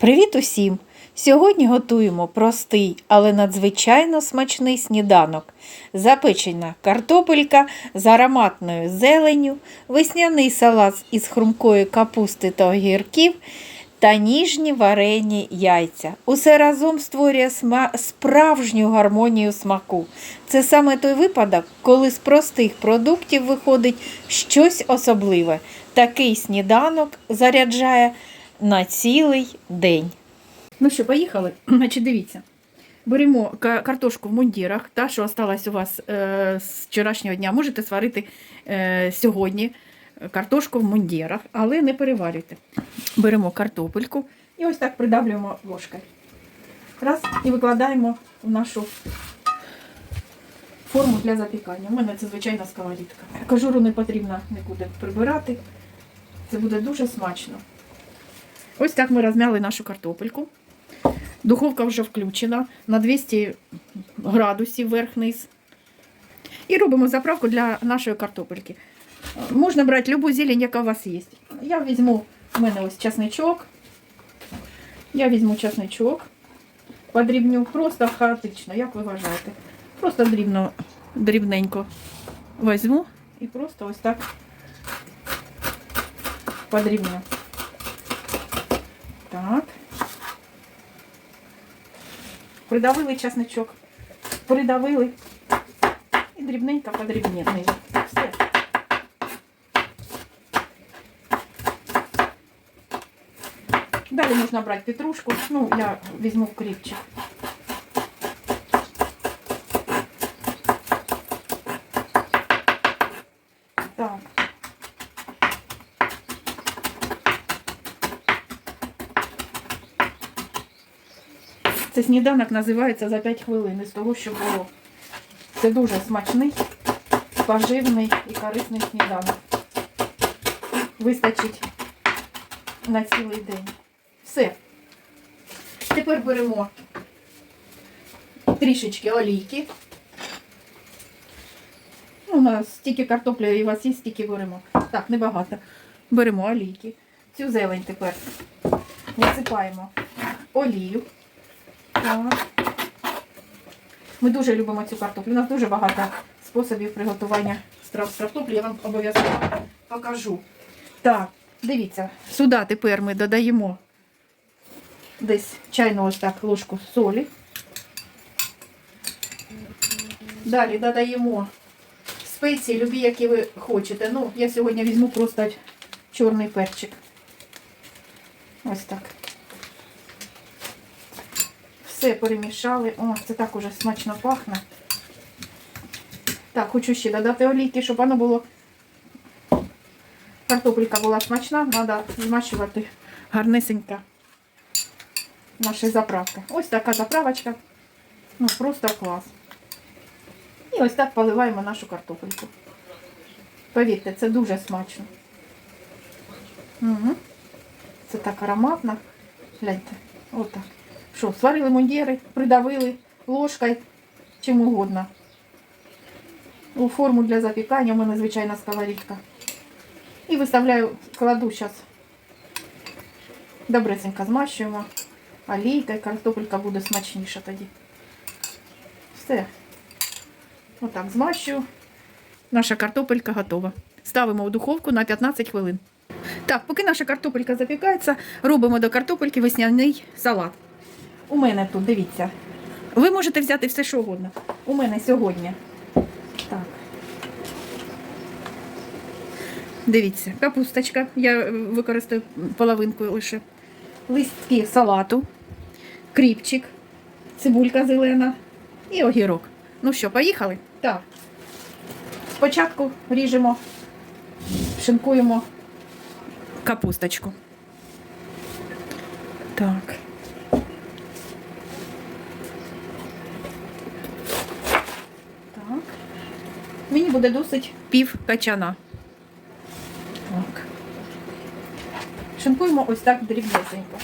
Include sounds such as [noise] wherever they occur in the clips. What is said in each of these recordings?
Привіт усім! Сьогодні готуємо простий, але надзвичайно смачний сніданок. Запечена картопелька з ароматною зеленю, весняний салат із хрумкої капусти та огірків та ніжні варені яйця. Усе разом створює справжню гармонію смаку. Це саме той випадок, коли з простих продуктів виходить щось особливе. Такий сніданок заряджає цілий день. Ну що, поїхали? [clears throat] Значить, дивіться. Беремо картошку в мундірах, та, що осталась у вас е, з вчорашнього дня. Можете сварити е, сьогодні картошку в мундірах, але не переварюйте. Беремо картопельку і ось так придавлюємо ложкою. Раз, і викладаємо в нашу форму для запікання. У мене це звичайна сковорідка. Кожуру не потрібно нікуди прибирати. Це буде дуже смачно. Ось так ми розмяли нашу картопельку. Духовка вже включена на 200 градусів вверх-низ. І робимо заправку для нашої картопельки. Можна брати любу зелень, яка у вас є. Я візьму, у мене ось часничок. Я візьму часничок, подрібню просто хаотично, як ви вважаєте. Просто дрібно, дрібненько візьму і просто ось так подрібню. Так. Придавили часничок. Придавили. І дрібненько подрібнили. Все. Далі можна брати петрушку. Ну, я візьму кріпчик. Так. Це сніданок називається за 5 хвилин із того, що було. Це дуже смачний, поживний і корисний сніданок. Вистачить на цілий день. Все. Тепер беремо трішечки олійки. У нас стільки картоплі і у вас є, стільки беремо. Так, небагато. Беремо олійки. Цю зелень тепер насипаємо олію. Так. Ми дуже любимо цю картоплю. У нас дуже багато способів приготування страв з картоплі. Я вам обов'язково покажу. Так, дивіться, сюди тепер ми додаємо десь чайну ось так ложку солі. Далі додаємо спеції, любі, які ви хочете. Ну, я сьогодні візьму просто чорний перчик. Ось так. Все перемішали. О, це так уже смачно пахне. Так, хочу ще додати олійки, щоб воно було. Картопелька була смачна, треба змащувати гарнесенько наші заправки. Ось така заправочка. Ну, просто клас. І ось так поливаємо нашу картопельку. Повірте, це дуже смачно. Угу. Це так ароматно. Гляньте, отак. Що, сварили мундіри, придавили ложкою, чим угодно. У форму для запікання у мене звичайна сковорідка. І виставляю, кладу зараз. Добресенько змащуємо. Олійка, і картопелька буде смачніша тоді. Все. Отак змащую. Наша картопелька готова. Ставимо в духовку на 15 хвилин. Так, поки наша картопелька запікається, робимо до картопельки весняний салат. У мене тут, дивіться. Ви можете взяти все, що угодно. У мене сьогодні. Так. Дивіться, капусточка. Я використаю половинку лише. Листки салату, кріпчик, цибулька зелена і огірок. Ну що, поїхали? Так. Спочатку ріжемо, шинкуємо капусточку. Так. Буде досить пів качана. Так. Шинкуємо ось так дрібнесенько,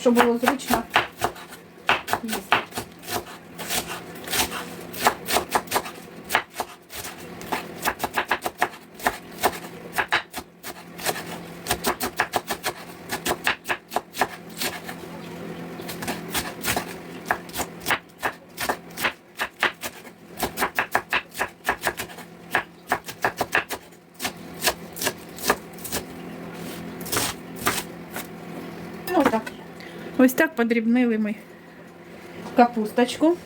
щоб було зручно їсти. Ось так. Ось так подрібнили ми капусточку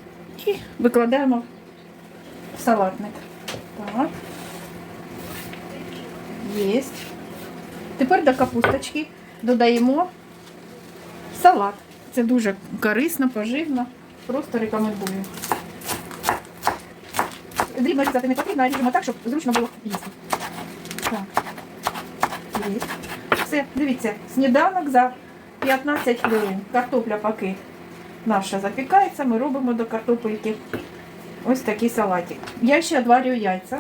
і викладаємо в салатник. Так. Єсть. Тепер до капусточки додаємо салат. Це дуже корисно, поживно. Просто рекомендую. Дрібно різати не потрібно, а ріжемо так, щоб зручно було їсти. Так. Є. Все, дивіться, сніданок за 15 хвилин. Картопля поки наша запікається, ми робимо до картопельки ось такий салатик. Я ще відварюю яйця.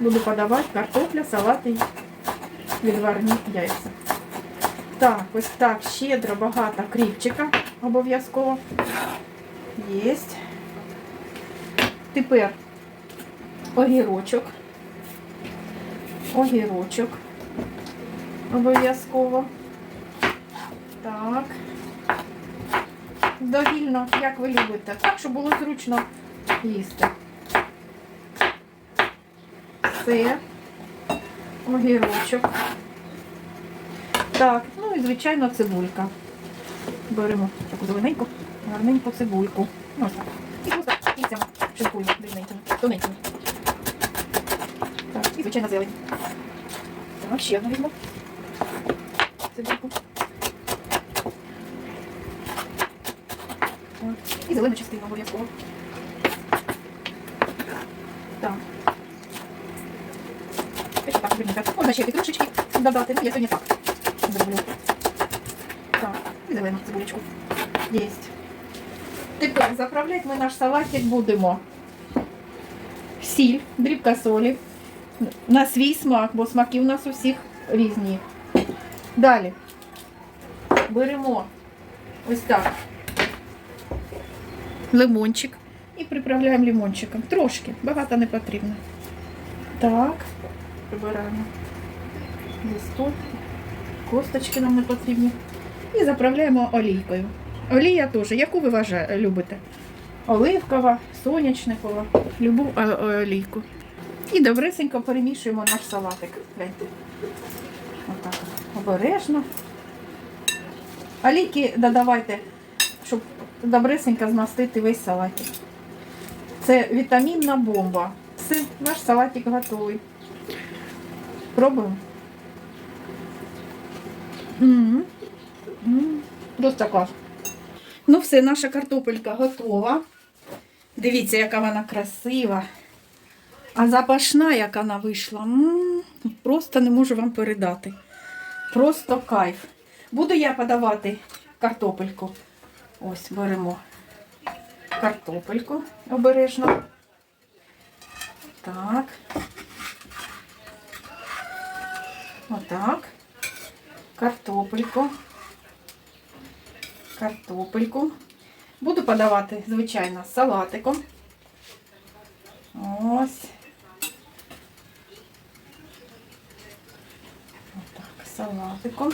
Буду подавати картопля, салат і відварні яйця. Так, ось так, щедро, багато кріпчика обов'язково. Єсть. Тепер огірочок. Огірочок. Обов'язково. Так. Довільно, як ви любите. Так, щоб було зручно їсти. Все. Огірочок. Так, ну і звичайно цибулька. Беремо таку зелененьку, гарненьку цибульку. Ось так. І просто кільцями шинкуємо дрібненькими, тоненькими. Так, і звичайно зелень. Так, ще одну візьму. Цибульку. Так, І зелену частину обов'язково. Так. Ось так, дрібненько. Можна ще петрушечки додати, ну я сьогодні так зроблю. Так, і зелену цибулечку. Єсть. Тепер заправляти ми наш салатик будемо. Сіль, дрібка солі. На свій смак, бо смаки у нас у всіх різні. Далі беремо ось так Лимончик і приправляємо лимончиком. Трошки, багато не потрібно. Так, прибираємо листок, косточки нам не потрібні. І заправляємо олійкою. Олія теж, яку ви вважаєте, любите? Оливкова, сонячникова, любу о- о- олійку. І добресенько перемішуємо наш салатик. Гляньте. Отак. Обережно. Олійки додавайте, щоб добресенько змастити весь салатик. Це вітамінна бомба. Все, наш салатик готовий. Пробуємо. М. М. Просто клас. Ну все, наша картопелька готова. Дивіться, яка вона красива. А запашна, як вона вийшла. М, Просто не можу вам передати. Просто кайф. Буду я подавати картопельку. Ось беремо картопельку обережно. Так. Отак. Картопельку. Картопельку. Буду подавати, звичайно, з салатиком. Ось. Отак, салатиком.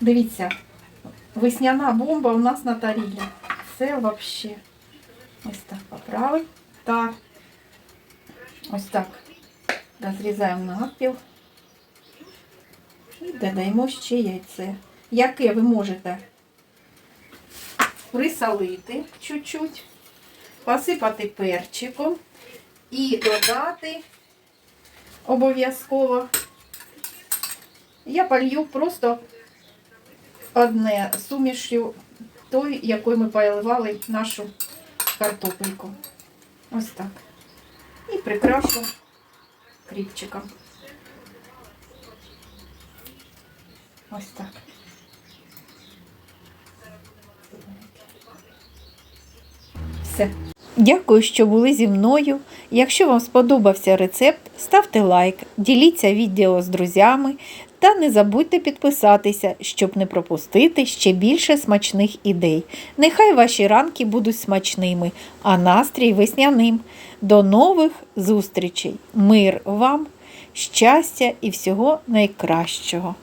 Дивіться, весняна бомба у нас на тарілі. Це взагалі. Ось так поправимо. Так. Ось так. Розрізаємо навпіл. І додаємо ще яйце. Яке ви можете присолити чуть-чуть, посипати перчиком і додати обов'язково. Я полью просто одне сумішю той, якою ми поливали нашу картопельку. Ось так. І прикрашу кріпчиком. Ось так. Все. Дякую, що були зі мною. Якщо вам сподобався рецепт, ставте лайк, діліться відео з друзями та не забудьте підписатися, щоб не пропустити ще більше смачних ідей. Нехай ваші ранки будуть смачними, а настрій весняним. До нових зустрічей! Мир вам, щастя і всього найкращого!